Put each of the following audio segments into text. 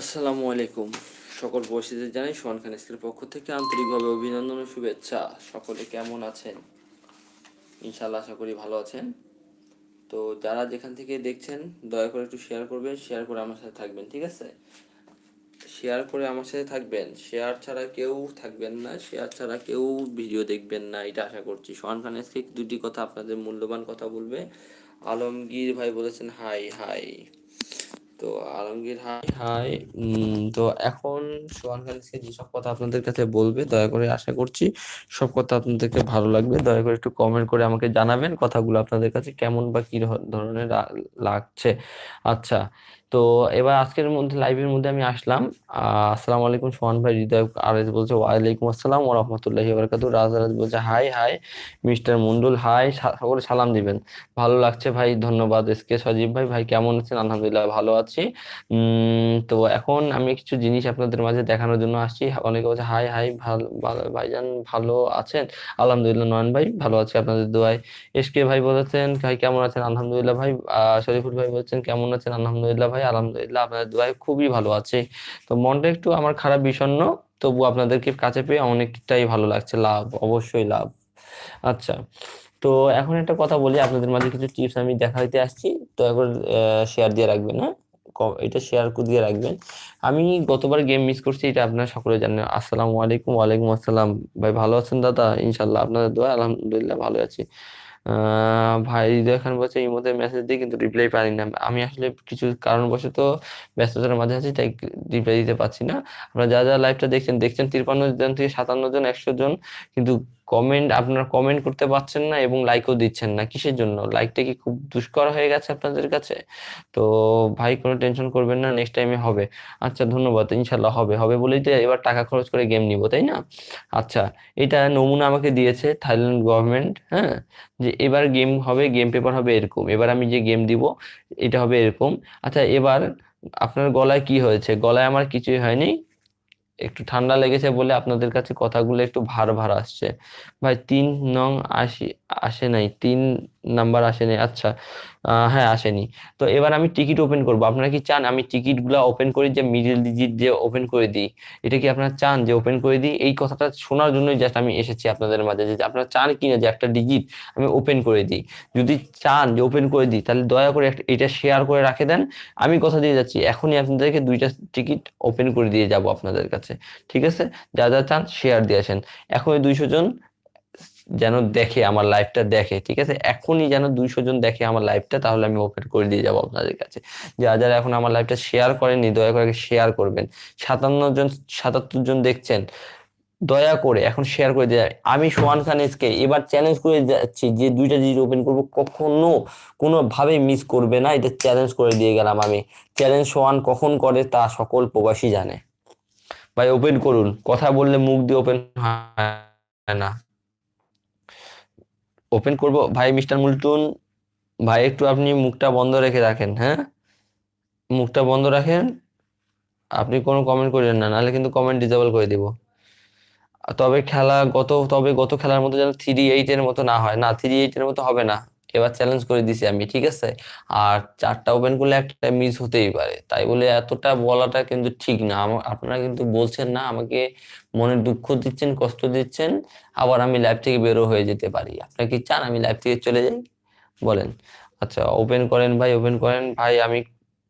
আসসালামু আলাইকুম। সকল বসিদের জানাই সোহান খান স্কুলের পক্ষ থেকে আন্তরিকভাবে অভিনন্দন ও শুভেচ্ছা। সকলে কেমন আছেন? ইনশাল্লাহ আশা করি ভালো আছেন। তো যারা যেখান থেকে দেখছেন, দয়া করে একটু শেয়ার করবেন শেয়ার করে আমার সাথে থাকবেন, ঠিক আছে? শেয়ার করে আমার সাথে থাকবেন। শেয়ার ছাড়া কেউ থাকবেন না শেয়ার ছাড়া কেউ ভিডিও দেখবেন না, এটা আশা করছি। সোহান খান দুটি কথা আপনাদের মূল্যবান কথা বলবে। আলমগীর ভাই বলেছেন, হাই হাই। তো আলমগীর হাই হাই তো এখন সোহান খালিদকে যেসব কথা আপনাদের কাছে বলবে, দয়া করে আশা করছি সব কথা আপনাদেরকে ভালো লাগবে। দয়া করে একটু কমেন্ট করে আমাকে জানাবেন কথাগুলো আপনাদের কাছে কেমন বা কি ধরনের লাগছে। আচ্ছা তো এবার আজকের মধ্যে লাইভের মধ্যে আমি আসলাম। আসসালামু আলাইকুম সোহান ভাই, হৃদয় আরএস বলছে, ওয়ালাইকুম আসসালাম ওয়া রাহমাতুল্লাহি ওয়া বারাকাতুহু। রাজ বলছে, hi hi, mister Mondal, hi সকলে সালাম দিবেন। ভালো লাগছে ভাই, ধন্যবাদ। এস কে সজীব ভাই ভাই কেমন আছেন? আলহামদুলিল্লাহ, ভালো আছি। উম, তো এখন আমি কিছু জিনিস আপনাদের মাঝে দেখানোর জন্য আসছি। অনেকে বলছে, হাই হাই, ভালো ভাইজান ভালো আছেন? আলহামদুলিল্লাহ, নয়ন ভাই ভালো আছি আপনাদের দোয়ায়। এস কে ভাই বলেছেন, ভাই, কেমন আছেন? আলহামদুলিল্লাহ ভাই শরীফুল ভাই বলছেন, কেমন আছেন? আলহামদুলিল্লাহ ভাই, আলহামদুলিল্লাহ আপনাদের দোয়ায় খুবই ভালো আছে। তো মনটা একটু আমার খারাপ, বিষণ্ণ, তবু আপনাদেরকে কাছে পেয়ে অনেকটাই ভালো লাগছে। লাভ, অবশ্যই লাভ। আচ্ছা তো এখন একটা কথা বলি, আপনাদের মাঝে কিছু টিপস আমি দেখাইতে আসছি। তো একবার শেয়ার দিয়ে রাখবেন হ্যাঁ? এটা শেয়ার করে দিয়ে রাখবেন। আমি গতবার গেম মিস করছি, এটা আপনারা সকলে জানেন। আসসালামু আলাইকুম, ওয়ালাইকুম আসসালাম। ভাই, ভালো আছেন দাদা? ইনশাল্লাহ আপনাদের দোয়া আলহামদুলিল্লাহ ভালো আছি। ভাই, হৃদয় খান বলছে, এই মধ্যে মেসেজ দিই, কিন্তু রিপ্লাই পারি না। আমি আসলে কিছু কারণবশত ব্যস্ততার মাঝে আছি, তাই রিপ্লাই দিতে পারছি না। আপনারা যা যা লাইভটা দেখছেন দেখছেন তিরপান্ন জন থেকে সাতান্ন জন, একশো জন, কিন্তু কমেন্ট আপনারা কমেন্ট করতে পারছেন না এবং লাইকও দিচ্ছেন না। কিসের জন্য? লাইকটা কি খুব দুষ্কর হয়ে গেছে আপনাদের কাছে? তো ভাই, কোনো টেনশন করবেন না নেক্সট টাইমে হবে। আচ্ছা ধন্যবাদ। ইনশাল্লাহ হবে। হবে বলেই তো এবার টাকা খরচ করে গেম নিব, তাই না? আচ্ছা এটা নমুনা আমাকে দিয়েছে থাইল্যান্ড গভর্নমেন্ট হ্যাঁ? যে এবার গেম হবে গেম পেপার হবে এরকম। এবার আমি যে গেম দিব, এটা হবে এরকম। আচ্ছা এবার আপনার গলায় কি হয়েছে? গলায় আমার কিছুই হয়নি। একটু ঠান্ডা লেগেছে বলে আপনাদের কাছে কথাগুলো একটু ভার ভার আসছে। ভাই, তিন নং আসি আসে নাই, তিন নাম্বার আসে নাই আচ্ছা হ্যাঁ আসেনি। তো এবার আমি টিকিট ওপেন করব। আপনারা কি চান আমি টিকিটগুলো ওপেন করি, যে মিডিল ডিজিট যে ওপেন করে দিই? এটা কি আপনারা চান যে ওপেন করে দিই? এই কথাটা শোনার জন্যই জাস্ট আমি এসেছি আপনাদের মাঝে, যে আপনারা চান কিনা যে একটা ডিজিট আমি ওপেন করে দিই। যদি চান যে ওপেন করে দিই, তাহলে দয়া করে এটা শেয়ার করে রাখে দেন। আমি কথা দিয়ে যাচ্ছি, এখনই আপনাদেরকে দুইটা টিকিট ওপেন করে দিয়ে যাব আপনাদের কাছে। ঠিক আছে? যা যা চান শেয়ার দিয়ে আসেন। এখনই দুইশো জন যেন দেখে, আমার লাইভটা দেখে, ঠিক আছে? এখনই যেন দুইশো জন দেখে আমার লাইভটা তাহলে আমি ওপেন করে দিয়ে যাব আপনাদের কাছে। যারা যারা এখন আমার লাইভটা শেয়ার করেননি, দয়া করে শেয়ার করবেন। সাতান্ন জন, সাতাত্তর জন দেখছেন, দয়া করে এখন শেয়ার করে দিয়ে আমি সোহান খান এসকে এবার চ্যালেঞ্জ করে যাচ্ছি, যে দুইটা জিনিস ওপেন করব, কখনো কোনোভাবে মিস করবে না, এটা চ্যালেঞ্জ করে দিয়ে গেলাম আমি। চ্যালেঞ্জ সোহান কখন করে, তা সকল প্রবাসী জানে। ভাই ওপেন করুন। কথা বললে মুখ দিয়ে ওপেন হয় না। ওপেন করব। ভাই, মিস্টার মুলটুন ভাই, একটু আপনি মুখটা বন্ধ রেখে রাখেন হ্যাঁ? মুখটা বন্ধ রাখেন। আপনি কোনো কমেন্ট করেন না, নাহলে কিন্তু কমেন্ট ডিজেবল করে দিব। তবে খেলা গত, তবে গত খেলার মতো যেন থ্রি এইটের মতো না হয়। না থ্রি এইটের মতো হবে না। এবার চ্যালেঞ্জ করে দিছি আমি, ঠিক আছে? আর চারটা ওপেন করলে একটা মিস হতেই পারে। তাই বলে এতটা বলাটা কিন্তু ঠিক না। আপনারা কিন্তু বলছেন না, আমাকে মনে দুঃখ দিচ্ছেন, কষ্ট দিচ্ছেন, আবার আমি লাইভ থেকে বেরো হয়ে যেতে পারি। আপনারা কি চান আমি লাইভ থেকে চলে যাই? বলেন। আচ্ছা ওপেন করেন ভাই ওপেন করেন। ভাই, আমি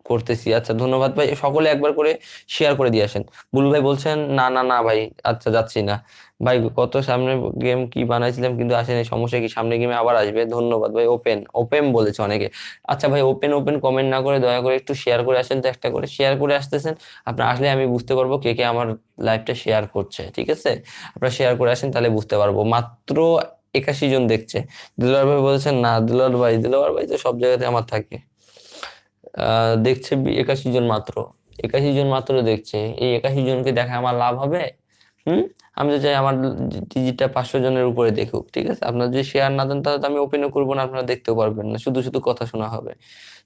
করতেছি। আচ্ছা ধন্যবাদ ভাই। সকলে একবার করে শেয়ার করে দিয়ে আসেন। বুলু ভাই বলছেন, না না না ভাই আচ্ছা যাচ্ছি না। ভাই, কত সামনে গেম কি বানাইছিলাম কিন্তু আসেনি। সমস্যা কি? সামনে গেমে আবার আসবে? ধন্যবাদ ভাই ওপেন ওপেন বলেছে অনেকে। আচ্ছা ভাই ওপেন ওপেন কমেন্ট না করে দয়া করে একটু শেয়ার করে আসেন তো একটা করে শেয়ার করে আসতেছেন। আপনারা আসলে আমি বুঝতে পারব কে কে আমার লাইভটা শেয়ার করছে, ঠিক আছে? আপনারা শেয়ার করে আসেন, তাহলে বুঝতে পারব। মাত্র একাশি জন দেখছে। দিলওয়ার ভাই বলছেন, না দিলওয়ার ভাই দিলওয়ার ভাই তো সব জায়গাতে আমার থাকে। দেখছে একাশি জন মাত্র। একাশি জন মাত্র দেখছে। এই একাশি জনকে দেখা আমার লাভ হবে? হুম? আমি তো চাই আমার ডিজিটটা পাঁচশো জনের উপরে দেখুক, ঠিক আছে? আপনার যদি শেয়ার না দেন, তাহলে তো আমি ওপেনও করব না, আপনারা দেখতেও পারবেন না। শুধু শুধু কথা শোনা হবে।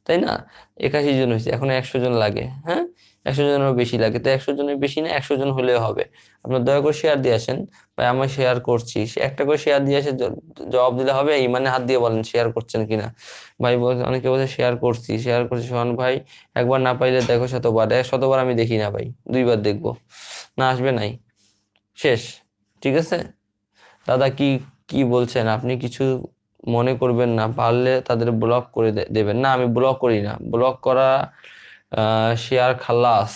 তাই না? একাশি জন হয়েছে, এখন একশো জন লাগে হ্যাঁ? একশো জনেরও বেশি লাগে। তো একশো জনের বেশি না, একশো জন হলেও হবে। আপনার দয়া করে শেয়ার দিয়ে আসেন। ভাই, আমি শেয়ার করছি। একটা করে শেয়ার দিয়ে জ- জবাব দিলে হবে ইমানে হাত দিয়ে বলেন শেয়ার করছেন কিনা? ভাই অনেকে বলছে শেয়ার করছি শেয়ার করছি। সোহান ভাই, একবার না পাইলে দেখো শতবার। এক শতবার আমি দেখি না ভাই, দুইবার দেখব। না আসবে নাই। শেষ, ঠিক আছে? দাদা কি কি বলছেন? আপনি কিছু মনে করবেন না, পারলে তাদের ব্লক করে দেবেন। না, আমি ব্লক করি না। ব্লক করা শেয়ার খালাস।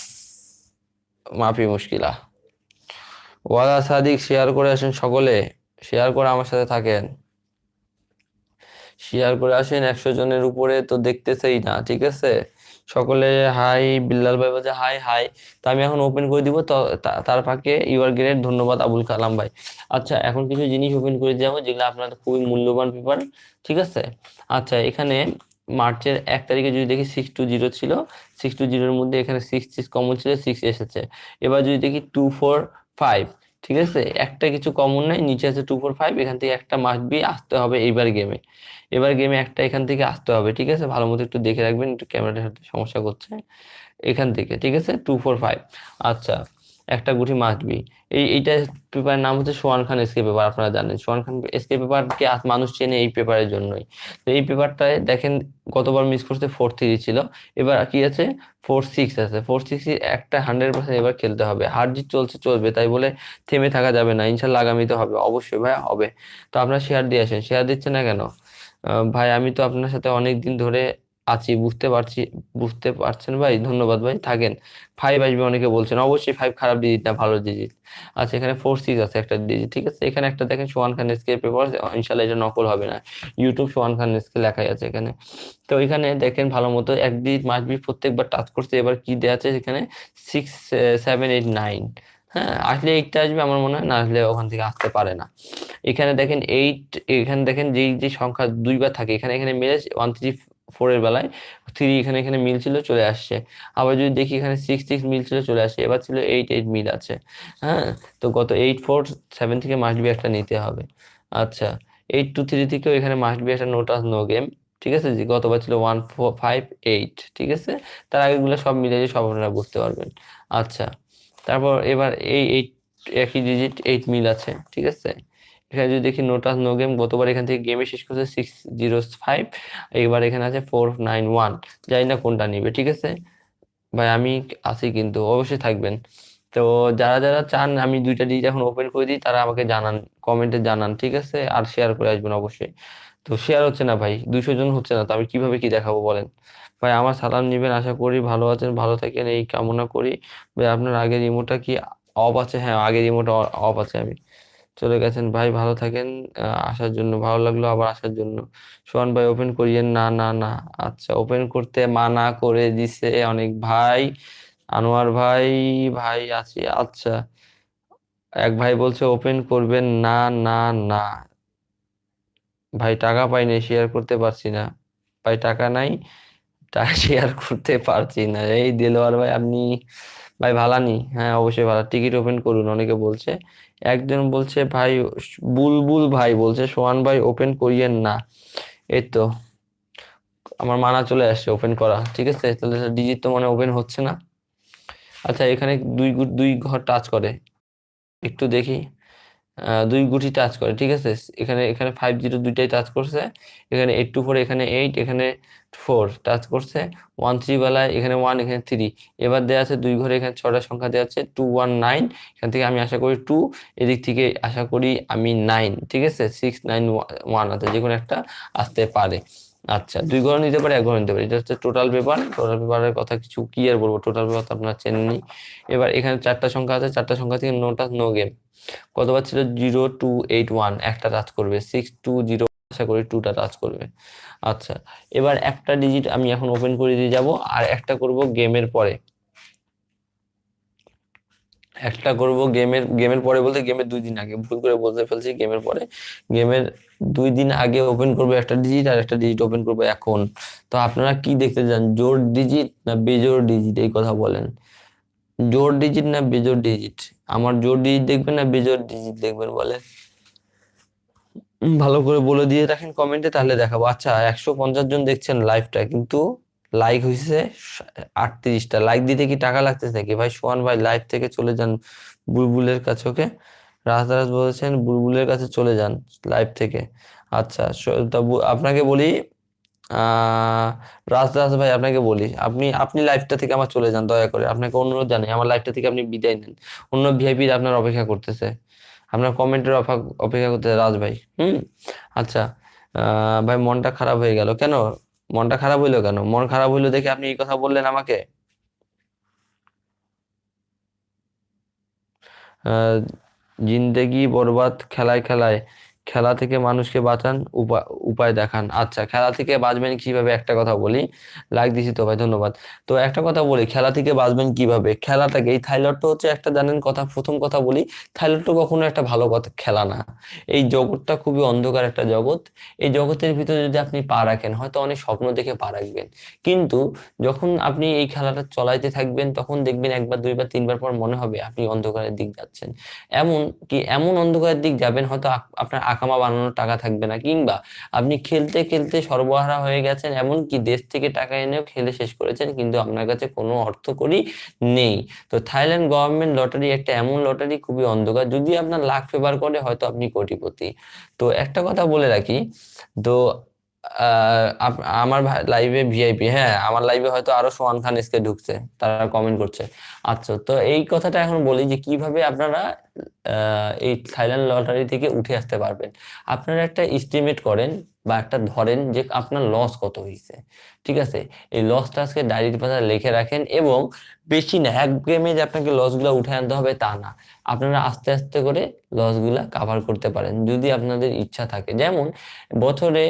মাফি মুশকিলা। ওয়াদা সাদিক, শেয়ার করে আসেন সকলে। শেয়ার করে আমার সাথে থাকেন। শেয়ার করে আসেন একশো জনের উপরে তো দেখতেছেই না, ঠিক আছে? সকলে হাই বিল্লাল ভাই বলছে হাই হাই তো আমি এখন ওপেন করে দিব তার ফাঁকে ইউর গ্রেট ধন্যবাদ আবুল কালাম ভাই। আচ্ছা এখন কিছু জিনিস ওপেন করে যাব যেগুলো আপনাদের খুবই মূল্যবান পেপার ঠিক আছে? আচ্ছা এখানে মার্চের এক তারিখে যদি দেখি সিক্স টু জিরো ছিল সিক্স টু জিরোর মধ্যে এখানে সিক্স সিক্স কমন ছিল সিক্স এসেছে। এবার যদি দেখি টু ফোর ফাইভ ঠিক আছে? একটা কিছু কমন নাই, নিচে আছে টু ফোর ফাইভ এখান থেকে একটা মাস্ট বি আসতে হবে এইবার গেমে এবার গেমে একটা এখান থেকে আসতে হবে, ঠিক আছে? ভালো মতো একটু দেখে রাখবেন, একটু ক্যামেরাটার সাথে সমস্যা করছে। এখান থেকে, ঠিক আছে? টু ফোর ফাইভ আচ্ছা। একটা গুটি মাস্ট বি এই, এইটা পেপারের নাম হচ্ছে সোয়ান খান এসকে পেপার আপনারা জানেন। সোয়ান খান এসকে পেপারকে মানুষ চেনে এই পেপারের জন্যই। তো এই পেপারটায় দেখেন, গতবার মিস করতে ফোর থ্রি ছিল। এবার কি আছে? ফোর সিক্স আছে। ফোর সিক্স একটা হান্ড্রেড পার্সেন্ট এবার খেলতে হবে। হার জিত চলছে, চলবে, তাই বলে থেমে থাকা যাবে না। ইনশাল্লাহ আগামীতে হবে। অবশ্যই ভাই, হবে। তো আপনারা শেয়ার দিয়ে আসেন। শেয়ার দিচ্ছে না কেন? ভাই, আমি তো আপনার সাথে অনেক দিন ধরে আছি, বুঝতে পারছি, বুঝতে পারছেন ভাই? ধন্যবাদ ভাই, থাকেন। ফাইভ আসবে অনেকে বলছেন, অবশ্যই ফাইভ খারাপ ডিজিট না, ভালো ডিজিট আচ্ছা এখানে ফোর সিক্স আছে একটা ডিজিট ঠিক আছে? এখানে একটা দেখেন সোহান খান এসকে পেপার ইনশাল্লাহ এটা নকল হবে না। ইউটিউব সোহান খান এসকে লেখাই আছে এখানে। তো এখানে দেখেন ভালো মতো এক ডিজিট মাস্ট বি প্রত্যেকবার টাচ করছে, এবার কি দেওয়া আছে এখানে? সিক্স সেভেন এইট নাইন হ্যাঁ আসলে এইটটা আসবে আমার মনে হয়, না আসলে ওখান থেকে আসতে পারে না। এখানে দেখেন এইট এখানে দেখেন যেই যে সংখ্যা দুইবার থাকে, এখানে এখানে মিলে ওয়ান থ্রি ফোরের বেলায় থ্রি এখানে এখানে মিল ছিল, চলে আসছে। আবার যদি দেখি এখানে সিক্স সিক্স মিল ছিল, চলে আসছে এবার ছিল এইট এইট মিল আছে। হ্যাঁ? তো গত এইট ফোর সেভেন থেকে মাস্ট বি একটা নিতে হবে। আচ্ছা এইট টু থ্রি থেকেও এখানে মাস্ট বি একটা নোটাস নো গেম ঠিক আছে গতবার ছিল ওয়ান ফোর ফাইভ এইট ঠিক আছে? তার আগেগুলো সব মিলে যে সব আপনারা বুঝতে পারবেন। আচ্ছা তারপর এবার এই এইট একই ডিজিট এইট মিল আছে। ঠিক আছে? এখানে যদি দেখি নোটাস নো গেম গতবার এখান থেকে গেমে শেষ করছে সিক্স জিরো ফাইভ এইবার এখানে আছে ফোর নাইন ওয়ান জানি না কোনটা নিবে, ঠিক আছে? ভাই, আমি আছি কিন্তু, অবশ্যই থাকবেন। তো যারা যারা চান, আমি দুইটা ডিজিট এখন ওপেন করে দিই, তারা আমাকে জানান কমেন্টে জানান, ঠিক আছে? আর শেয়ার করে আসবেন অবশ্যই। তো শেয়ার হচ্ছে না ভাই, দুইশো জন হচ্ছে না, তো আমি কীভাবে কি দেখাবো বলেন? ভাই, আমার সালাম নিবেন, আশা করি ভালো আছেন, ভালো থাকেন, এই কামনা করি। ভাই, আপনার আগের রিমোটটা কি অফ আছে? হ্যাঁ আগের রিমোট অফ আছে, আমি চলে গেছেন। ভাই ভালো থাকেন। আসার জন্য ভালো লাগল, আবার আসার জন্য। সোহান ভাই ওপেন করিয়েন। না না না। আচ্ছা ওপেন করতে মানা করে দিছে অনেক ভাই। আনোয়ার ভাই ভাই আছি। আচ্ছা এক ভাই বলছে ওপেন করবেন। না না না। ভাই টাকা পাইনি শেয়ার করতে পারছি না। ভাই টাকা নাই টাকা শেয়ার করতে পারছি না। এই দেলোয়ার ভাই, আপনি, ভাই ভালানি? হ্যাঁ অবশ্যই ভালো। টিকিট ওপেন করুন, অনেকে বলছে। একজন বলছে, ভাই, বুলবুল ভাই বলছে, সোহান ভাই ওপেন করিয়েন না। এই তো, আমার মানা চলে আসছে ওপেন করা, ঠিক আছে? তাহলে ডিজিট তো মানে ওপেন হচ্ছে না। আচ্ছা এখানে দুই দুই ঘর টাচ করে। একটু দেখি। দুই গুটি টাচ করে, ঠিক আছে? এখানে এখানে ফাইভ জিরো দুইটাই টাচ করছে, এখানে এইট টু ফোর এখানে এইট এখানে ফোর টাচ করছে ওয়ান থ্রি বেলায় এখানে ওয়ান এখানে থ্রি এবার দেওয়া আছে দুই ঘরে, এখানে ছটা সংখ্যা দেওয়া আছে টু ওয়ান নাইন এখান থেকে আমি আশা করি টু এদিক থেকে আশা করি আমি নাইন ঠিক আছে? সিক্স নাইন ওয়ান আছে যে কোনো একটা আসতে পারে। আচ্ছা দুই ঘর নিতে পারে, এক ঘর নিতে পারে। এটা হচ্ছে টোটাল পেপার টোটাল পেপারের কথা কিছু কি আর বলব? টোটাল পেপার তো আপনারা চেননি এবার এখানে চারটা সংখ্যা আছে, চারটা সংখ্যা থেকে নোটা নো গেম কতবার ছিল? জিরো টু এইট ওয়ান একটা টাচ করবে। সিক্স টু জিরো আশা করি টুটা টাচ করবে। আচ্ছা এবার একটা ডিজিট আমি এখন ওপেন করে দিয়ে যাব, আর একটা করব গেমের পরে। একটা করব গেমের গেমের পরে বলতে গেমের দুই দিন আগে, ভুল করে বলতে ফেলছি গেমের পরে। গেমের দুই দিন আগে ওপেন করব একটা ডিজিট আর একটা ডিজিট ওপেন করব এখন। তো আপনারা কি দেখতে চান, জোর ডিজিট না বেজোর ডিজিট এই কথা বলেন। জোর ডিজিট না বেজোর ডিজিট আমার জোর ডিজিট দেখবেন না বেজোর ডিজিট দেখবেন বলেন ভালো করে বলে দিয়ে রাখেন কমেন্টে তাহলে দেখাবো। আচ্ছা একশো পঞ্চাশ জন দেখছেন লাইভটা কিন্তু লাইক হয়েছে আটত্রিশটা। লাইক দিতে কি টাকা লাগতেছে নাকি? ভাই সোহান ভাই লাইভ থেকে চলে যান বুলবুলের কাছে, ওকে? রাজরাজ বলেছেন, বুলবুলের কাছে চলে যান লাইভ থেকে। আচ্ছা আপনাকে বলি রাজরাজ ভাই, আপনাকে বলি, আপনি আপনি লাইভটা থেকে আমার চলে যান, দয়া করে। আপনাকে অনুরোধ জানাই, আমার লাইভটা থেকে আপনি বিদায় নেন। অন্য ভিআইপি আপনার অপেক্ষা করতেছে। আপনার কমেন্টের অপেক্ষা করতেছে রাজ ভাই, হুম? আচ্ছা ভাই, মনটা খারাপ হয়ে গেল। কেন? মনটা খারাপ হইল কেন? মন খারাপ হইল দেখে আপনি এই কথা বললেন আমাকে? জিন্দেগি, বরবাদ, খেলায় খেলায় খেলা থেকে মানুষকে বাঁচান উপায় উপায় দেখান। আচ্ছা খেলা থেকে বাঁচবেন কীভাবে? একটা কথা বলি। লাইক দিছি তো ভাই, ধন্যবাদ। তো একটা কথা বলি, খেলা থেকে বাঁচবেন কীভাবে? খেলাটাকে এই থাইলয়েডটা হচ্ছে একটা জানেন কথা, প্রথম কথা বলি থাইলয়েডটা কখনো একটা ভালো কথা, খেলা না। এই জগৎটা খুবই অন্ধকার একটা জগৎ। এই জগতের ভিতরে যদি আপনি পা রাখেন, হয়তো অনেক স্বপ্ন দেখে পা রাখবেন। কিন্তু যখন আপনি এই খেলাটা চলাইতে থাকবেন, তখন দেখবেন একবার, দুইবার, তিনবার পর মনে হবে আপনি অন্ধকারের দিক যাচ্ছেন। এমন কি, এমন অন্ধকারের দিক যাবেন, হয়তো আপনার আকামা বানানোর টাকা থাকবে না। কিংবা আপনি খেলতে খেলতে সর্বহারা হয়ে গেছেন এমন কি দেশ থেকে টাকা এনেও খেলে শেষ করেছেন, কিন্তু আপনার কাছে কোনো অর্থ করি নেই। তো থাইল্যান্ড গভর্নমেন্ট লটারি একটা এমন লটারি খুবই অন্ধকার যদি আপনার লাখ ফেভার করে হয়তো আপনি কোটিপতি। তো একটা কথা বলে রাখি, তো আমার লাইভে ভিআইপি হ্যাঁ আমার লাইভে হয়তো আরও সোহান খান এসকে ঢুকছে, তারা কমেন্ট করছে। আচ্ছা তো এই কথাটা এখন বলি যে কীভাবে আপনারা এই থাইল্যান্ড লটারি থেকে উঠে আসতে পারবেন। আপনারা একটা এস্টিমেট করেন বা একটা ধরেন যে আপনার লস কত হয়েছে ঠিক আছে? এই লসটা আজকে ডায়েরির পাতায় লিখে রাখেন এবং বেশি না, এক গেমে যে আপনাকে লসগুলো উঠে আনতে হবে তা না। আপনারা আস্তে আস্তে করে লসগুলা কাভার করতে পারেন, যদি আপনাদের ইচ্ছা থাকে। যেমন, বছরে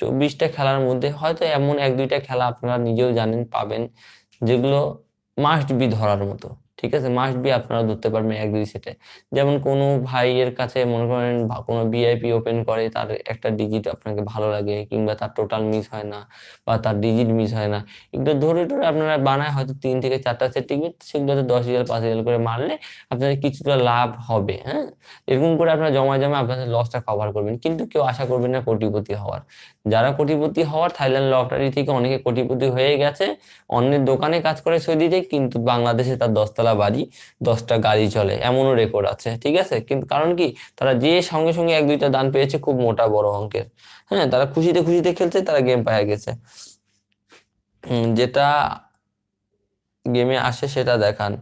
চব্বিশটা খেলার মধ্যে হয়তো এমন এক দুইটা খেলা আপনারা নিজেও জানেন, পাবেন, যেগুলো মাস্ট বি ধরার মতো। ঠিক আছে? মাস্ট বি আপনারা ধরতে পারবেন এক দুই সেটে যেমন কোনো ভাইয়ের কাছে মনে করেন কোনো ভিআইপি ওপেন করে, তার একটা ডিজিট আপনাকে ভালো লাগে কিংবা তার টোটাল মিস হয় না বা তার ডিজিট মিস হয় না। এগুলো ধরে ধরে আপনারা বানায় হয়তো তিন থেকে চারটা সেট টিকিট সেগুলোতে দশ হাজার, পাঁচ হাজার করে মারলে আপনাদের কিছুটা লাভ হবে হ্যাঁ? এরকম করে আপনারা জমায় জমায় আপনাদের লসটা কভার করবেন। কিন্তু কেউ আশা করবেন না কোটিপতি হওয়ার। যারা কোটিপতি হওয়ার, থাইল্যান্ড লটারি থেকে অনেকে কোটিপতি হয়ে গেছে, অন্যের দোকানে কাজ করে সৌদিতে কিন্তু বাংলাদেশে তার দশতলা বাড়ি, দশটা গাড়ি চলে, এমনও রেকর্ড আছে, ঠিক আছে? কিন্তু কারণ কি, তারা যে সঙ্গে সঙ্গে এক দুইটা দান পেয়েছে খুব মোটা বড় অঙ্কের হ্যাঁ? তারা খুশিতে খুশিতে খেলছে, তারা গেম পায়ে গেছে। যেটা গেমে আসে সেটা দেখান।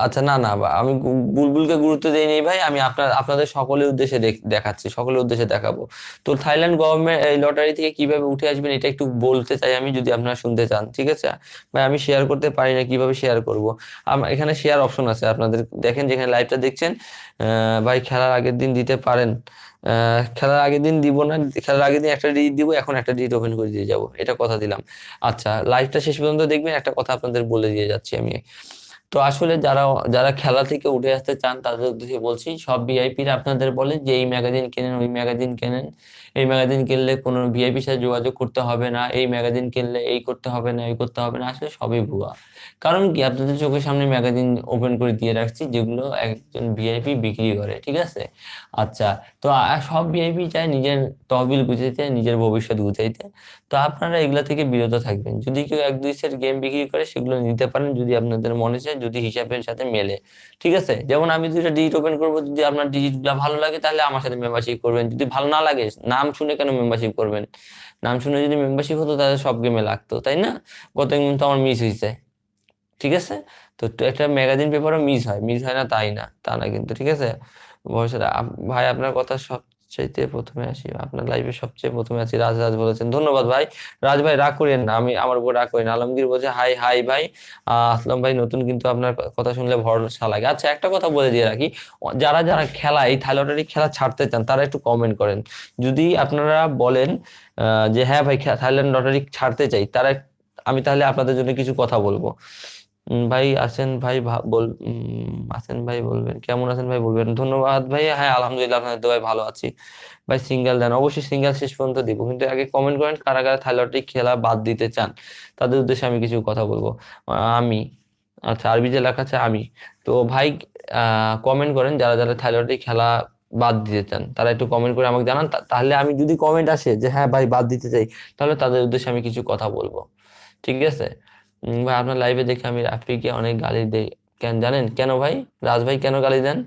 আচ্ছা না না আমি বুলবুলকে গুরুত্ব দেইনি ভাই, আমি আপনার, আপনাদের সকলের উদ্দেশ্যে দেখ- দেখাচ্ছি, সকলের উদ্দেশ্যে দেখাবো। তো থাইল্যান্ড গভর্নমেন্ট, এই লটারি থেকে কীভাবে উঠে আসবেন এটা একটু বলতে চাই আমি, যদি আপনারা শুনতে চান, ঠিক আছে? ভাই, আমি শেয়ার করতে পারি না, কীভাবে শেয়ার করব? এখানে শেয়ার অপশন আছে, আপনাদের দেখেন যেখানে লাইভটা দেখছেন ভাই, খেলার আগের দিন দিতে পারেন খেলার আগের দিন দিব না, খেলার আগের দিন একটা ডিজিট দিব, এখন একটা ডিজিট ওপেন করে দিয়ে যাব, এটা কথা দিলাম। আচ্ছা লাইভটা শেষ পর্যন্ত দেখবেন, একটা কথা আপনাদের বলে দিয়ে যাচ্ছি আমি। তো আসলে যারা যারা খেলা থেকে উঠে আসতে চান, তাদের উদ্দেশ্যে বলছি, সব ভিআইপিরা আপনাদের বলে যে, এই ম্যাগাজিন কেনেন, ওই ম্যাগাজিন কেনেন। এই ম্যাগাজিন কিনলে কোনো ভিআইপির সাথে যোগাযোগ করতে হবে না, এই ম্যাগাজিন কিনলে এই করতে হবে না, এই করতে হবে না, আসলে সবই ভুয়া। কারণ কি, আপনাদের চোখের সামনে ম্যাগাজিন ওপেন করে দিয়ে রাখছি, যেগুলো একজন ভিআইপি বিক্রি করে, ঠিক আছে? আচ্ছা তো সব ভিআইপি চায় নিজের তহবিল গুছাইতে, নিজের ভবিষ্যৎ গুছাইতে। তো আপনারা এগুলা থেকে বিরত থাকবেন। যদি কেউ এক, দুই সেট গেম বিক্রি করে, সেগুলো নিতে পারেন। যদি আপনাদের মনে চায় যদি হিসাবের সাথে মেলে। ঠিক আছে? যেমন আমি দুইটা ডিজিট ওপেন করব, যদি আপনার ডিজিটগুলো ভালো লাগে, তাহলে আমার সাথে মেম্বারশিপ করবেন। যদি ভালো না লাগে, নাম শুনে কেন মেম্বারশিপ করবেন? নাম শুনে যদি মেম্বারশিপ হতো, তাহলে সব গেমে লাগতো, তাই না? গত গেম তো আমার মিস হয়েছে ঠিক আছে? তো একটা ম্যাগাজিন পেপারও মিস হয়। মিস হয় না, তাই না? তা না কিন্তু, ঠিক আছে? ভবিষ্যতে ভাই, আপনার কথা সবচাইতে প্রথমে আসি। আপনার লাইভে সবচেয়ে প্রথমে আছি রাজ বলেছেন। ধন্যবাদ ভাই। রাজ ভাই, রাগ করেন না, আমি আমার উপর রাগ করেন না। আলমগীর বলছে, হাই হাই ভাই। আসলাম ভাই, নতুন কিন্তু আপনার কথা শুনলে ভরসা লাগে। আচ্ছা একটা কথা বলে দিয়ে রাখি। যারা যারা খেলা এই থাইলটারি খেলা ছাড়তে চান, তারা একটু কমেন্ট করেন। যদি আপনারা বলেন যে হ্যাঁ ভাই থাইল্যান্ড লটারি ছাড়তে চাই, তারা আমি তাহলে আপনাদের জন্য কিছু কথা বলব। ভাই আছেন ভাই বল আছেন ভাই বলবেন। কেমন আছেন ভাই বলবেন? ধন্যবাদ ভাই। হ্যাঁ আলহামদুলিল্লাহ, আপনাদের ভাই ভালো আছি। ভাই সিঙ্গেল দেন। অবশ্যই সিঙ্গেল শেষ পর্যন্ত দিব। কিন্তু আগে কমেন্ট করেন কারা কারা থাইলটিক খেলা বাদ দিতে চান। তাদের উদ্দেশ্যে আমি কিছু কথা বলব। আমি আচ্ছা আরবি যে লেখা আছে, আমি। তো ভাই কমেন্ট করেন যারা যারা থাইলটিক খেলা বাদ দিতে চান, তারা একটু কমেন্ট করে আমাকে জানান। তাহলে আমি যদি কমেন্ট আসে যে হ্যাঁ ভাই, বাদ দিতে চাই, তাহলে তাদের উদ্দেশ্যে আমি কিছু কথা বলব। ঠিক আছে? ভাই, আপনার লাইভে দেখে আমি রাফিকে অনেক গালি দেই। কেন জানেন? কেন ভাই? রাজ ভাই কেন গালি দেন?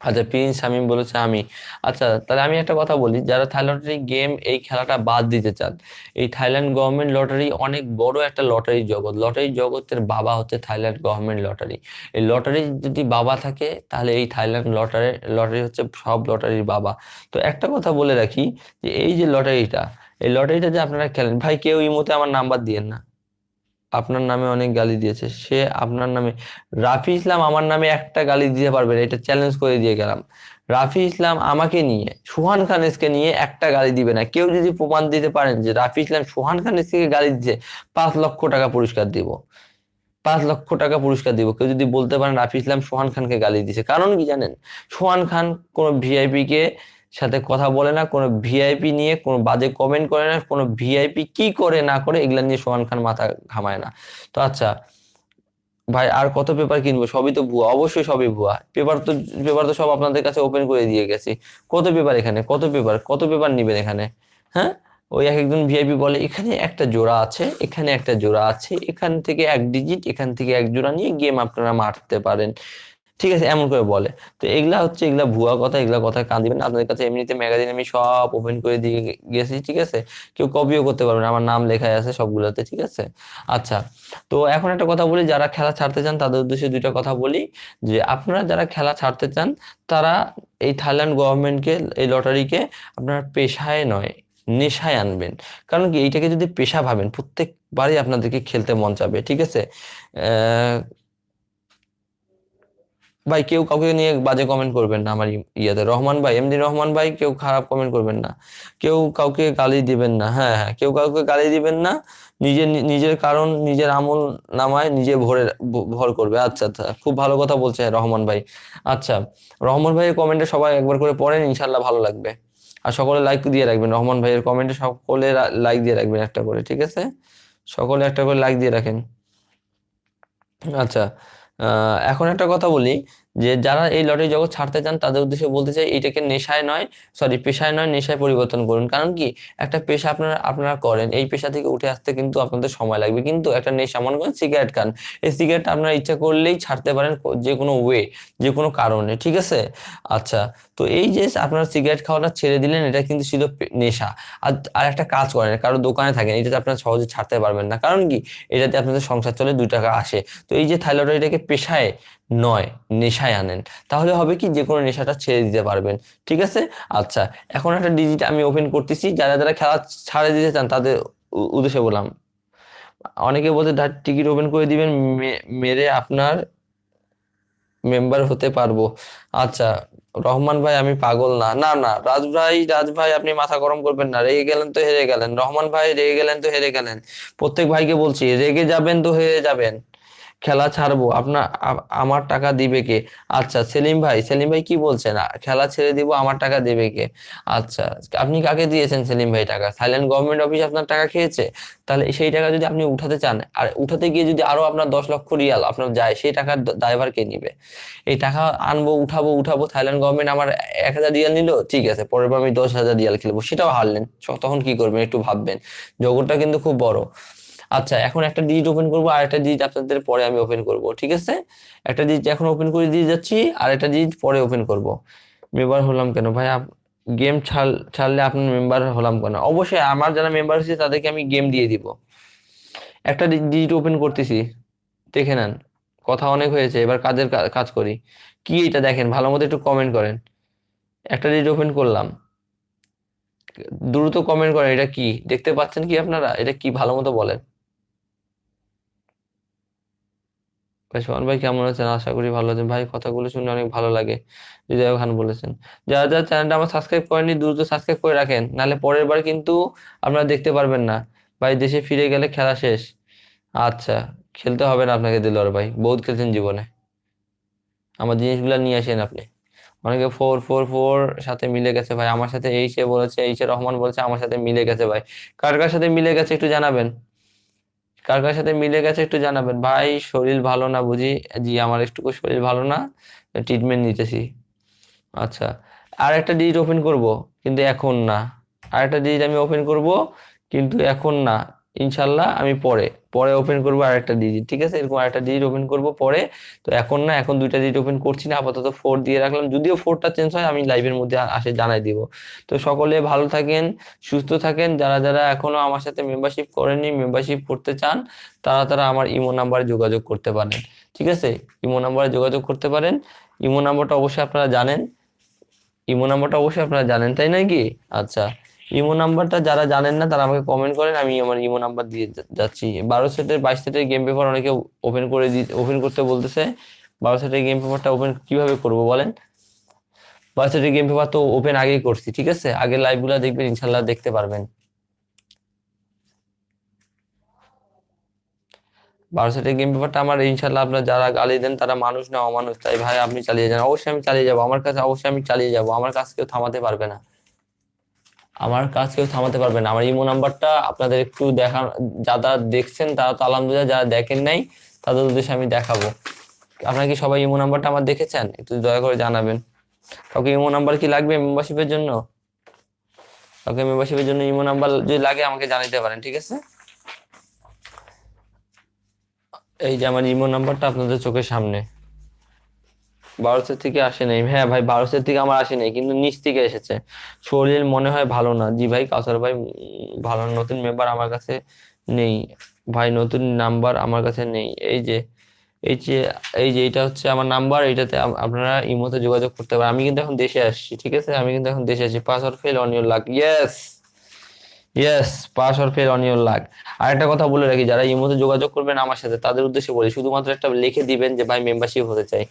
আচ্ছা প্রিন্স শামিম বলেছে আমি। আচ্ছা তাহলে আমি একটা কথা বলি। যারা থাইল্যান্ড লটারি গেম এই খেলাটা বাদ দিতে চান, এই থাইল্যান্ড গভর্নমেন্ট লটারি অনেক বড় একটা লটারি জগৎ। লটারি জগতের বাবা হচ্ছে থাইল্যান্ড গভর্নমেন্ট লটারি এই লটারি যদি বাবা থাকে, তাহলে এই থাইল্যান্ড লটারি লটারি হচ্ছে সব লটারির বাবা। তো একটা কথা বলে রাখি যে, এই যে লটারিটা এই লটারিটা যে আপনারা খেলেন, ভাই কেউ ইমোতে আমার নাম্বার দিয়েন না। আপনার নামে অনেক গালি দিয়েছে। সে আপনার নামে, রাফি ইসলাম আমার নামে একটা গালি দিতে পারবে না, এটা চ্যালেঞ্জ করে দিয়ে গেলাম। রাফি ইসলাম আমাকে নিয়ে, সুহান খানেসকে নিয়ে একটা গালি দিবে না। কেউ যদি প্রমাণ দিতে পারেন যে রাফি ইসলাম সুহান খানেসকে গালি দিচ্ছে, পাঁচ লক্ষ টাকা পুরস্কার দিব। পাঁচ লক্ষ টাকা পুরস্কার দিব। কেউ যদি বলতে পারেন রাফি ইসলাম সোহান খানকে গালি দিছে কারণ কি জানেন? সোহান খান কোনো ভিআইপি কে সাথে কথা বলে না, কোনো ভিআইপি নিয়ে কোনো বাজে কমেন্ট করে না, কোনো ভিআইপি কি করে না করে এগুলা নিয়ে সোহান খান মাথা ঘামায় না। তো আচ্ছা ভাই আর কত পেপার কিনবো? সবই তো ভুয়া, অবশ্যই সবই ভুয়া। পেপার তো পেপার তো সব আপনাদের কাছে ওপেন করে দিয়ে গেছি। কত পেপার এখানে? কত পেপার কত পেপার নিবেন এখানে? হ্যাঁ? ওই এক একজন ভিআইপি বলে, এখানে একটা জোড়া আছে, এখানে একটা জোড়া আছে, এখান থেকে এক ডিজিট এখান থেকে এক জোড়া নিয়ে গেম আপনারা মারতে পারেন। ঠিক আছে, এমন করে বলে। তো এগুলা হচ্ছে, এগুলা ভুয়া কথা, এগুলা কথা কান দিবেন আপনাদের কাছে এমনিতে ম্যাগাজিন আমি সব ওপেন করে দিয়ে গেছি, ঠিক আছে? কেউ কপিও করতে পারবেন আমার নাম লেখাই আছে সবগুলোতে, ঠিক আছে? আচ্ছা তো এখন একটা কথা বলি, যারা খেলা ছাড়তে চান, তাদের উদ্দেশ্যে দুইটা কথা বলি। যে আপনারা যারা খেলা ছাড়তে চান, তারা এই থাইল্যান্ড গভর্নমেন্টকে, এই লটারিকে আপনার পেশায় নয়, নেশায় আনবেন। কারণ কি, এইটাকে যদি পেশা ভাবেন, প্রত্যেকবারই আপনাদেরকে খেলতে মন চাবে, ঠিক আছে? ভাই, কেউ কাউকে নিয়ে বাজে কমেন্ট করবেন না আমার ইয়েতে। রহমান ভাই এমনি রহমান ভাই, কেউ খারাপ কমেন্ট করবেন না। কেউ কাউকে গালি দিবেন না। হ্যাঁ হ্যাঁ কেউ কাউকে গালি দিবেন না। নিজের নিজের কারণ, নিজের আমল নামায় নিজে ভরে, ভর করবে। আচ্ছা আচ্ছা খুব ভালো কথা বলছে রহমান ভাই। আচ্ছা রহমান ভাইয়ের কমেন্টে সবাই একবার করে পড়েন ইনশাল্লাহ ভালো লাগবে। আর সকলে লাইক দিয়ে রাখবেন। রহমান ভাইয়ের কমেন্টে সকলে লাইক দিয়ে রাখবেন একটা করে, ঠিক আছে? সকলে একটা করে লাইক দিয়ে রাখেন। আচ্ছা এখন একটা কথা বলি যে যারা এই লটারি জগৎ ছাড়তে চান, তাদের উদ্দেশ্যে বলতে চাই, এটাকে নেশায় নয় সরি পেশায় নয়, নেশায় পরিবর্তন করুন। কারণ কি? একটা পেশা আপনারা আপনারা করেন, এই পেশা থেকে উঠে আসতে কিন্তু আপনাদের সময় লাগবে। কিন্তু একটা নেশা, মনে করেন সিগারেট খান, এই সিগারেট আপনারা ইচ্ছা করলেই ছাড়তে পারেন যে কোনো ওয়ে যে কোনো কারণে, ঠিক আছে? আচ্ছা তো এই যে আপনারা সিগারেট খাওয়াটা ছেড়ে দিলেন, এটা কিন্তু ছিল নেশা। আর আর একটা কাজ করেন, কারও দোকানে থাকেন, এটাতে আপনারা সহজে ছাড়তে পারবেন না। কারণ কি? এটাতে আপনাদের সংসার চলে, দুই টাকা আসে। তো এই যে থাইলয়েডটাকে পেশায় নয়, নেশায় আনেন। তাহলে হবে কি? যে কোনো নেশাটা ছেড়ে দিতে পারবেন। ঠিক আছে? আচ্ছা এখন একটা ডিজিট আমি ওপেন করতেছি। যারা যারা খেলা ছাড়ে দিতে চান, তাদের উদ্দেশ্যে বললাম। অনেকে বলতে টিকিট ওপেন করে দিবেন মেরে আপনার মেম্বার হতে পারব। আচ্ছা রহমান ভাই, আমি পাগল না। না না, রাজ ভাই রাজ ভাই, আপনি মাথা গরম করবেন না। রেগে গেলেন তো হেরে গেলেন। রহমান ভাই, রেগে গেলেন তো হেরে গেলেন। প্রত্যেক ভাইকে বলছি, রেগে যাবেন তো হেরে যাবেন। খেলা ছাড়বো। আপনার আমার টাকা দিবে কে? আচ্ছা সেলিম ভাই সেলিম ভাই কি বলছেন খেলা ছেড়ে দিব, আমার টাকা দেবে কে? আচ্ছা আপনি কাকে দিয়েছেন সেলিম ভাই টাকা? থাইল্যান্ড গভর্নমেন্ট অফিস আপনার টাকা খেয়েছে? তাহলে সেই টাকা যদি আপনি উঠাতে চান, আর উঠাতে গিয়ে যদি আরও আপনার দশ লক্ষ রিয়াল আপনার যায়, সেই টাকার দায়ভার কে নিবে? এই টাকা আনব, উঠাবো উঠাবো, থাইল্যান্ড গভর্নমেন্ট আমার এক হাজার রিয়াল নিল, ঠিক আছে পরের বার আমি দশ হাজার রিয়াল খেলব, সেটাও হারলেন। তখন কি করবেন একটু ভাববেন। জগৎটা কিন্তু খুব বড়। আচ্ছা এখন একটা ডিজিট ওপেন করব আর একটা ডিজিট আপনাদের পরে আমি ওপেন করব, ঠিক আছে? একটা ডিজিট এখন ওপেন করে দিয়ে যাচ্ছি আর একটা ডিজিট পরে ওপেন করব। মেম্বার হলাম কেন ভাই? গেম ছাড় ছাড়লে আপনার মেম্বার হলাম কেন? অবশ্যই আমার যারা মেম্বার হয়েছে তাদেরকে আমি গেম দিয়ে দিব। একটা ডিজিট ওপেন করতেছি, দেখে নেন, কথা অনেক হয়েছে, এবার কাজের কাজ করি। কি এটা দেখেন? ভালো মতো একটু কমেন্ট করেন। একটা ডিজিট ওপেন করলাম। দ্রুত কমেন্ট করেন, এটা কি? দেখতে পাচ্ছেন কি আপনারা? এটা কি? ভালো মতো বলেন। ভাই ভাই কেমন আছেন? আশা করি ভালো আছেন। ভাই, কথাগুলো শুনে অনেক ভালো লাগে। হৃদয় খান বলেছেন। যারা যারা চ্যানেলটা আমার সাবস্ক্রাইব করেননি, দ্রুত সাবস্ক্রাইব করে রাখেন। নাহলে পরের বার কিন্তু আপনারা দেখতে পারবেন না। ভাই, দেশে ফিরে গেলে খেলা শেষ। আচ্ছা খেলতে হবে না আপনাকে দিলওয়ার ভাই। বহুত খেলছেন জীবনে। আমার জিনিসগুলো নিয়ে আসেন আপনি। অনেকে ফোর ফোর ফোর সাথে মিলে গেছে ভাই। আমার সাথে এই সে বলেছে, এই সে রহমান বলেছে, আমার সাথে মিলে গেছে ভাই। কার কার সাথে মিলে গেছে একটু জানাবেন। কার কার সাথে মিলে গেছে একটু জানাবেন। ভাই, শরীর ভালো না বুঝি? জি, আমার একটু শরীর ভালো না ট্রিটমেন্ট নিতেছি। আচ্ছা আর একটা ডিজিট ওপেন করব, কিন্তু এখন না। আর একটা ডিজিট আমি ওপেন করব, কিন্তু এখন না। ইনশাল্লাহ আমি পরে পরে ওপেন করব আর একটা ডিজিট ঠিক আছে? এরকম আরেকটা ডিজিট ওপেন করব পরে। তো এখন না, এখন দুইটা ডিজিট ওপেন করছি না, আপাতত ফোর দিয়ে রাখলাম। যদিও ফোরটা চেঞ্জ হয়, আমি লাইভের মধ্যে আসে জানাই দিব। তো সকলে ভালো থাকেন, সুস্থ থাকেন। যারা যারা এখনও আমার সাথে মেম্বারশিপ করেনি মেম্বারশিপ করতে চান, তারা তারা আমার ইমো নাম্বারে যোগাযোগ করতে পারেন। ঠিক আছে? ইমো নাম্বারে যোগাযোগ করতে পারেন। ইমো নাম্বারটা অবশ্যই আপনারা জানেন। ইমো নাম্বারটা অবশ্যই আপনারা জানেন, তাই নাকি আচ্ছা। ইমো নাম্বারটা যারা জানেন না, তারা আমাকে কমেন্ট করেন, আমি আমার ইমো নাম্বার দিয়ে যাচ্ছি। বারো সেটের বাইশ সেটের গেম পেপার অনেকে ওপেন করে দি ওপেন করতে বলতেছে। বারো সেটের গেম পেপারটা ওপেন কীভাবে করব বলেন? বারো সেটের গেম পেপার তো ওপেন আগেই করছি, ঠিক আছে? আগের লাইভগুলো দেখবেন ইনশাল্লাহ দেখতে পারবেন। বারো সেটের গেম পেপারটা আমার ইনশাল্লাহ আপনারা যারা গালি দেন, তারা মানুষ না, অমানুষ। তাই ভাই, আপনি চালিয়ে যান। অবশ্যই আমি চালিয়ে যাব। আমার কাছে, অবশ্যই আমি চালিয়ে যাব। আমার কাজ কেউ থামাতে পারবে না। আমার কাজ কেউ থামাতে পারবে না। আমার ইমো নাম্বারটা আপনাদের একটু দেখা যারা দেখছেন, তারা তো আলহামদুলিল্লাহ, যারা দেখেন নাই, তাদের উদ্দেশ্যে আমি দেখাবো। আপনারা কি সবাই ইমো নাম্বারটা আমার দেখেছেন? একটু দয়া করে জানাবেন। কাউকে ইমো নাম্বার কি লাগবে মেম্বারশিপের জন্য? কাউকে মেম্বারশিপের জন্য ইমো নাম্বার যদি লাগে, আমাকে জানাতে পারেন, ঠিক আছে? এই যে আমার ইমো নাম্বারটা আপনাদের চোখের সামনে। বারোসের থেকে আসে নাই। হ্যাঁ ভাই বারোসের থেকে আমার আসে নাই, কিন্তু নিচ থেকে এসেছে। শরীর মনে হয় ভালো না। জি ভাই, কাউসার ভাই ভালো নতুন মেম্বার আমার কাছে নেই। ভাই, নতুন নাম্বার আমার কাছে নেই। এই যে এই যে এই যে এটা হচ্ছে আমার নাম্বার এটাতে আপ- আপনারা ইমোতে যোগাযোগ করতে পারেন। আমি কিন্তু এখন দেশে আসছি, ঠিক আছে? আমি কিন্তু এখন দেশে আছি। Pass or fail on your luck yes yes pass or fail on your luck আর একটা কথা বলে রাখি, যারা ইমোতে যোগাযোগ করবেন আমার সাথে, তাদের উদ্দেশ্যে বলি, শুধুমাত্র একটা লিখে দিবেন যে, ভাই মেম্বারশিপ হতে চাই।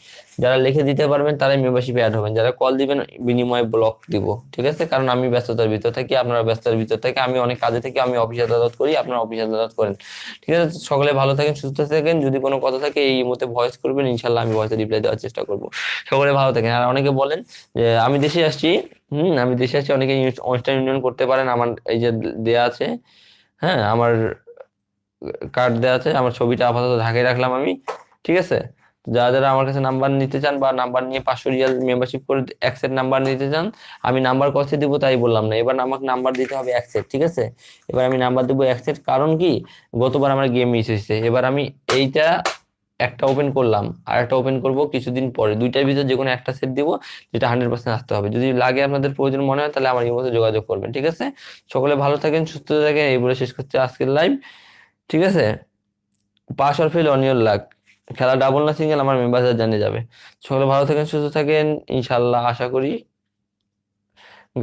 যারা লিখে দিতে পারবেন, তারাই মেম্বারশিপে অ্যাড হবেন। যারা কল দিবেন, বিনিময়ে ব্লক দিব, ঠিক আছে? কারণ আমি ব্যস্ততার ভিতর থাকি, আপনারা ব্যস্ততার ভিতর থেকে, আমি অনেক কাজে থেকে, আমি অফিস আদালত করি, আপনারা অফিস আদালত করেন। ঠিক আছে? সকলে ভালো থাকেন, সুস্থ থাকেন, যদি কোনো কথা থাকে, এই মুহূর্তে ভয়েস করবেন ইনশাল্লাহ আমি ভয়েসে রিপ্লাই দেওয়ার চেষ্টা করব। সকলে ভালো থাকেন। আর অনেকে বলেন যে, আমি দেশে আসছি হুম, আমি দেশে আসছি অনেকে ওয়েস্টার্ন ইউনিয়ন করতে পারেন, আমার এই যে দেয়া আছে হ্যাঁ আমার কার্ড দেওয়া আছে, আমার ছবিটা আপাতত ঢাকায় রাখলাম আমি, ঠিক আছে? যারা যারা আমার কাছে নাম্বার নিতে চান বা নাম্বার নিয়ে পাঁচশো রিয়াল মেম্বারশিপ করে এক সেট নাম্বার নিতে চান, আমি নাম্বার কত দিব তাই বললাম না, এবার আমাকে নাম্বার দিতে হবে এক সেট ঠিক আছে? এবার আমি নাম্বার দেবো এক সেট কারণ কি? গতবার আমার গেম মিস হয়েছে, এবার আমি এইটা একটা ওপেন করলাম, আর একটা ওপেন করব, কিছুদিন পরে। দুইটার ভিতরে যে কোনো একটা সেট দিব, যেটা হান্ড্রেড পার্সেন্ট আসতে হবে। যদি লাগে আপনাদের প্রয়োজন মনে হয়, তাহলে আমার এই মতো যোগাযোগ করবেন, ঠিক আছে? সকলে ভালো থাকেন, সুস্থ থাকেন, এই বলে শেষ করছি আজকের লাইভ ঠিক আছে? Pass or fail on your luck খেলা ডাবল না সিঙ্গেল আমার মেম্বাররা জানিয়ে যাবে। সকলে ভালো থাকেন, সুস্থ থাকেন ইনশাল্লাহ আশা করি।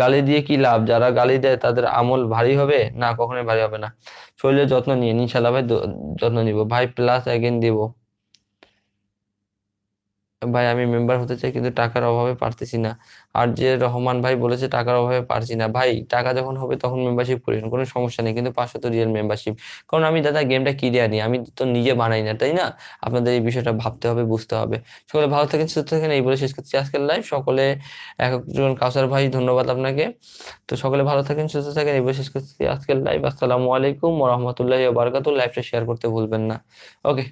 গালি দিয়ে কি লাভ? যারা গালি দেয়, তাদের আমল ভারী হবে? না, কখনোই ভারী হবে না। শরীরের যত্ন নিয়ে ইনশাল্লাহ ভাই যত্ন নিব। ভাই প্লাস অ্যাগেন দিব। ভাই, আমি মেম্বার হতে চাই কিন্তু টাকার অভাবে পারতেছি না। আর যে রহমান ভাই বলেছে, টাকার অভাবে পারছি না। ভাই, টাকা যখন হবে তখন মেম্বারশিপ করিস কোনো সমস্যা নেই। কিন্তু পাঁচশো তো রিয়েল মেম্বারশিপ কারণ আমি, দাদা গেমটা কিনে আনি। আমি তো নিজে বানাই না, তাই না? আপনাদের এই বিষয়টা ভাবতে হবে, বুঝতে হবে। সকলে ভালো থাকেন, সুস্থ থাকেন। এই বলে শেষ করছি আজকের লাইভ সকলে, এক একজন কাউসার ভাই, ধন্যবাদ আপনাকে। তো সকলে ভালো থাকেন, সুস্থ থাকেন। এই বলে শেষ করছি আজকের লাইভ আসসালামু আলাইকুম রাহমাতুল্লাহি ওয়া বারাকাতুহু। লাইভটা শেয়ার করতে ভুলবেন না। ওকে